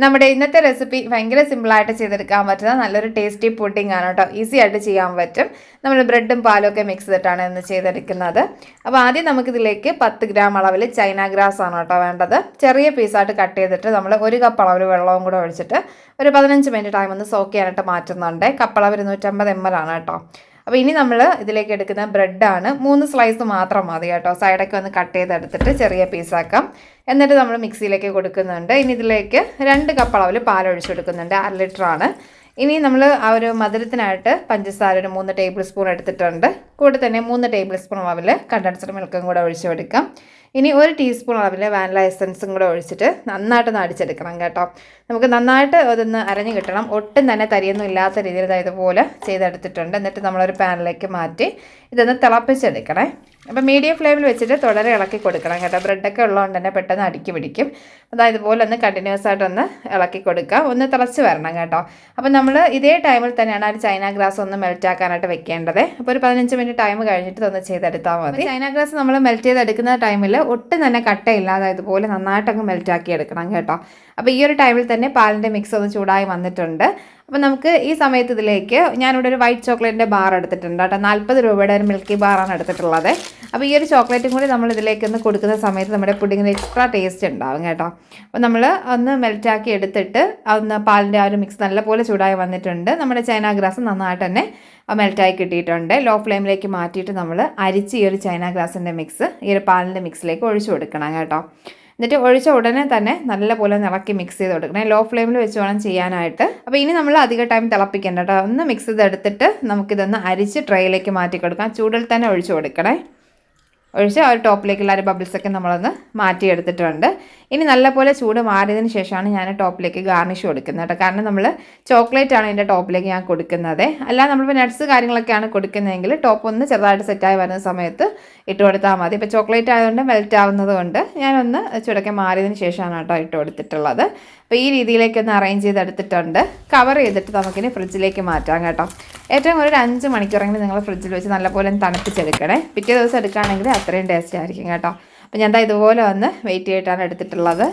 നമ്മുടെ ഇന്നത്തെ റെസിപ്പി ഭയങ്കര സിമ്പിളായിട്ട് ചെയ്തെടുക്കാൻ പറ്റുന്ന നല്ലൊരു ടേസ്റ്റി പുഡിംഗ് ആണ് കേട്ടോ. ഈസി ആയിട്ട് ചെയ്യാൻ പറ്റും. നമ്മൾ ബ്രെഡും പാലും ഒക്കെ മിക്സ് ചെയ്തിട്ടാണ് ഇന്ന് ചെയ്തെടുക്കുന്നത്. അപ്പോൾ ആദ്യം നമുക്കിതിലേക്ക് പത്ത് ഗ്രാം അളവിൽ ചൈന ഗ്രാസ് ആണ് കേട്ടോ വേണ്ടത്. ചെറിയ പീസായിട്ട് കട്ട് ചെയ്തിട്ട് നമ്മൾ ഒരു കപ്പ് അളവിൽ വെള്ളവും കൂടെ ഒഴിച്ചിട്ട് ഒരു പതിനഞ്ച് മിനിറ്റ് ടൈം ഒന്ന് സോക്ക് ചെയ്യാനായിട്ട് മാറ്റുന്നുണ്ട്. കപ്പളവ് ഇരുന്നൂറ്റമ്പത് എം എൽ ആണ് കേട്ടോ. അപ്പോൾ ഇനി നമ്മൾ ഇതിലേക്ക് എടുക്കുന്ന ബ്രെഡാണ്. മൂന്ന് സ്ലൈസ് മാത്രം മതി കേട്ടോ. സൈഡൊക്കെ ഒന്ന് കട്ട് ചെയ്തെടുത്തിട്ട് ചെറിയ പീസാക്കാം എന്നിട്ട് നമ്മൾ മിക്സിയിലേക്ക് കൊടുക്കുന്നുണ്ട്. ഇനി ഇതിലേക്ക് രണ്ട് കപ്പ് അളവിൽ പാൽ കൊടുക്കുന്നുണ്ട് അര ലിറ്ററാണ് ഇനി നമ്മൾ ആ ഒരു മധുരത്തിനായിട്ട് പഞ്ചസാര ഒരു മൂന്ന് ടേബിൾ സ്പൂൺ എടുത്തിട്ടുണ്ട്. കൂടെ തന്നെ മൂന്ന് ടേബിൾ സ്പൂൺ അളവിൽ കണ്ടൻസ്ഡ് മിൽക്കും കൂടെ ഒഴിച്ചു കൊടുക്കാം ഇനി ഒരു ടീസ്പൂൺ അളവിൽ വാനില എസൻസും കൂടെ ഒഴിച്ചിട്ട് നന്നായിട്ടൊന്ന് അടിച്ചെടുക്കണം കേട്ടോ. നമുക്ക് നന്നായിട്ട് അതൊന്ന് അരഞ്ഞു കിട്ടണം. ഒട്ടും തന്നെ തരിയൊന്നും ഇല്ലാത്ത രീതിയിൽ ഇതായതുപോലെ ചെയ്തെടുത്തിട്ടുണ്ട്. എന്നിട്ട് നമ്മളൊരു പാനിലേക്ക് മാറ്റി ഇതൊന്ന് തിളപ്പിച്ചെടുക്കണേ. അപ്പോൾ മീഡിയം ഫ്ലെയിമിൽ വെച്ചിട്ട് തുടരെ ഇളക്കി കൊടുക്കണം കേട്ടോ. ബ്രെഡൊക്കെ ഉള്ളതുകൊണ്ട് തന്നെ പെട്ടെന്ന് അടുക്കി പിടിക്കും. അതാ ഇതുപോലെ ഒന്ന് കണ്ടിന്യൂസ് ആയിട്ടൊന്ന് ഇളക്കി കൊടുക്കുക. ഒന്ന് തിളച്ച് വരണം കേട്ടോ. അപ്പോൾ നമ്മൾ ഇതേ ടൈമിൽ തന്നെയാണ് ആ ചൈന ഗ്രാസ് ഒന്ന് മെൽറ്റ് ആക്കാനായിട്ട് വെക്കേണ്ടത്. അപ്പോൾ ഒരു പതിനഞ്ച് മിനിറ്റ് ടൈം കഴിഞ്ഞിട്ട് ഒന്ന് ചെയ്തെടുത്താൽ മതി. ചൈന ഗ്രാസ് നമ്മൾ മെൽറ്റ് ചെയ്തെടുക്കുന്ന ടൈമിൽ ഒട്ടും തന്നെ കട്ടയില്ല. അതായത് പോലെ നന്നായിട്ടങ്ങ് മെൽറ്റ് ആക്കി എടുക്കണം കേട്ടോ. അപ്പോൾ ഈ ഒരു ടൈമിൽ തന്നെ പാലിന്റെ മിക്സ് ഒന്ന് ചൂടായി വന്നിട്ടുണ്ട്. അപ്പോൾ നമുക്ക് ഈ സമയത്ത് ഇതിലേക്ക് ഞാനിവിടെ ഒരു വൈറ്റ് ചോക്ലേറ്റിന്റെ ബാർ എടുത്തിട്ടുണ്ട് കേട്ടോ. നാൽപ്പത് രൂപയുടെ ഒരു മിൽക്കി ബാറാണ് എടുത്തിട്ടുള്ളത്. അപ്പോൾ ഈ ഒരു ചോക്ലേറ്റും കൂടി നമ്മൾ ഇതിലേക്ക് ഒന്ന് കൊടുക്കുന്ന സമയത്ത് നമ്മുടെ പുഡിങ്ങിന് എക്സ്ട്രാ ടേസ്റ്റ് ഉണ്ടാവും കേട്ടോ. അപ്പോൾ നമ്മൾ ഒന്ന് മെൽറ്റാക്കി എടുത്തിട്ട് ഒന്ന് പാലിന്റെ ആ ഒരു മിക്സ് നല്ലപോലെ ചൂടായി വന്നിട്ടുണ്ട്. നമ്മുടെ ചൈന ഗ്രാസ് നന്നായിട്ട് തന്നെ മെൽറ്റായി കിട്ടിയിട്ടുണ്ട്. ലോ ഫ്ലെയിമിലേക്ക് മാറ്റിയിട്ട് നമ്മൾ അരിച്ച് ഈ ഒരു ചൈന ഗ്രാസിന്റെ മിക്സ് ഈ ഒരു പാലിന്റെ മിക്സിലേക്ക് ഒഴിച്ചു കൊടുക്കണം കേട്ടോ. എന്നിട്ട് ഒഴിച്ച ഉടനെ തന്നെ നല്ലപോലെ നിറക്കി മിക്സ് ചെയ്ത് കൊടുക്കണം. ലോ ഫ്ലെയിമിൽ വെച്ച് വേണം ചെയ്യാനായിട്ട്. അപ്പോൾ ഇനി നമ്മൾ അധിക ടൈം തിളപ്പിക്കേണ്ട കേട്ടോ ഒന്ന് മിക്സ് ചെയ്തെടുത്തിട്ട് നമുക്കിതൊന്ന് അരിച്ച് ട്രേയിലേക്ക് മാറ്റി കൊടുക്കാം ചൂടിൽ തന്നെ ഒഴിച്ചു കൊടുക്കണേ. ഒഴിച്ച് ആ ഒരു ടോപ്പിലേക്കുള്ള ഒരു ബബിൾസൊക്കെ നമ്മളൊന്ന് മാറ്റിയെടുത്തിട്ടുണ്ട്. ഇനി നല്ലപോലെ ചൂട് മാറിയതിന് ശേഷമാണ് ഞാൻ ടോപ്പിലേക്ക് ഗാർണിഷ് കൊടുക്കുന്നത് കേട്ടോ. കാരണം നമ്മൾ ചോക്ലേറ്റ് ആണ് ഇതിന്റെ ടോപ്പിലേക്ക് ഞാൻ കൊടുക്കുന്നത്. അല്ലാതെ നമ്മളിപ്പോൾ നട്ട്സ് കാര്യങ്ങളൊക്കെയാണ് കൊടുക്കുന്നതെങ്കിൽ ടോപ്പ് ഒന്ന് ചെറുതായിട്ട് സെറ്റായി വരുന്ന സമയത്ത് ഇട്ട് കൊടുത്താൽ മതി. ഇപ്പോൾ ചോക്ലേറ്റ് ആയതുകൊണ്ട് മെൽറ്റ് ആവുന്നത് കൊണ്ട് ഞാനൊന്ന് ചൂടൊക്കെ മാറിയതിന് ശേഷമാണ് കേട്ടോ ഇട്ട് കൊടുത്തിട്ടുള്ളത്. അപ്പോൾ ഈ രീതിയിലേക്ക് ഒന്ന് അറേഞ്ച് ചെയ്തെടുത്തിട്ടുണ്ട്. കവർ ചെയ്തിട്ട് നമുക്കിനി ഫ്രിഡ്ജിലേക്ക് മാറ്റാം കേട്ടോ. ഏറ്റവും ഒരു അഞ്ച് മണിക്കൂറെങ്കിലും നിങ്ങൾ ഫ്രിഡ്ജിൽ വെച്ച് നല്ലപോലെ തണുപ്പിച്ചെടുക്കണേ. പിറ്റേ ദിവസം എടുക്കുകയാണെങ്കിൽ അത്രയും ടേസ്റ്റ് ആയിരിക്കും കേട്ടോ. അപ്പോൾ ഞാൻ എന്താ ഇതുപോലെ വന്ന് വെയിറ്റ് ചെയ്തിട്ടാണ് എടുത്തിട്ടുള്ളത്.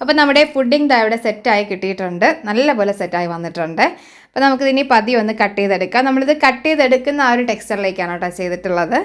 അപ്പോൾ നമ്മുടെ പുഡിംഗ് ദാ ഇവിടെ സെറ്റായി കിട്ടിയിട്ടുണ്ട്. നല്ലപോലെ സെറ്റായി വന്നിട്ടുണ്ട്. അപ്പോൾ നമുക്കിതിനി പതി ഒന്ന് കട്ട് ചെയ്തെടുക്കാം. നമ്മളിത് കട്ട് ചെയ്തെടുക്കുന്ന ആ ഒരു ടെക്സ്ചറിലേക്കാണ് കേട്ടോ ചെയ്തിട്ടുള്ളത്.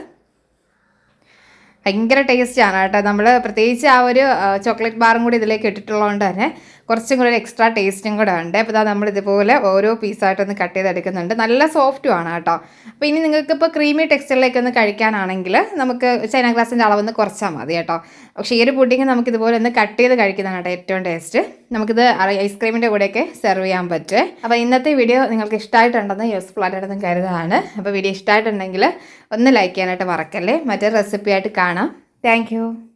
ഭയങ്കര ടേസ്റ്റാണ് കേട്ടോ. നമ്മൾ പ്രത്യേകിച്ച് ആ ഒരു ചോക്ലേറ്റ് ബാറും കൂടി ഇതിലേക്ക് ഇട്ടിട്ടുള്ളതുകൊണ്ട് തന്നെ കുറച്ചും കൂടി ഒരു എക്സ്ട്രാ ടേസ്റ്റും കൂടെ ഉണ്ട്. അപ്പോൾ ഇതാ നമ്മൾ ഇതുപോലെ ഓരോ പീസായിട്ടൊന്ന് കട്ട് ചെയ്തെടുക്കുന്നുണ്ട്. നല്ല സോഫ്റ്റും ആണ് കേട്ടോ. അപ്പോൾ ഇനി നിങ്ങൾക്ക് ഇപ്പോൾ ക്രീമി ടെക്സ്ചറിലേക്ക് ഒന്ന് കഴിക്കാനാണെങ്കിൽ നമുക്ക് ചൈന ഗ്ലാസിന്റെ അളവൊന്ന് കുറച്ചാൽ മതി കേട്ടോ. പക്ഷേ ഈ ഒരു പുഡിങ് നമുക്ക് ഇതുപോലെ ഒന്ന് കട്ട് ചെയ്ത് കഴിക്കുന്നതാണ് കേട്ടോ ഏറ്റവും ടേസ്റ്റ് നമുക്കിത് ഐസ്ക്രീമിന്റെ കൂടെയൊക്കെ സെർവ് ചെയ്യാൻ പറ്റും. അപ്പോൾ ഇന്നത്തെ വീഡിയോ നിങ്ങൾക്ക് ഇഷ്ടമായിട്ടുണ്ടെന്ന് യൂസ്ഫുൾ ആയിട്ടുണ്ടെന്ന് കരുതാണ് അപ്പോൾ വീഡിയോ ഇഷ്ടമായിട്ടുണ്ടെങ്കിൽ ഒന്ന് ലൈക്ക് ചെയ്യാനായിട്ട് മറക്കല്ലേ? മറ്റൊരു റെസിപ്പി ആയിട്ട് കാണാം താങ്ക്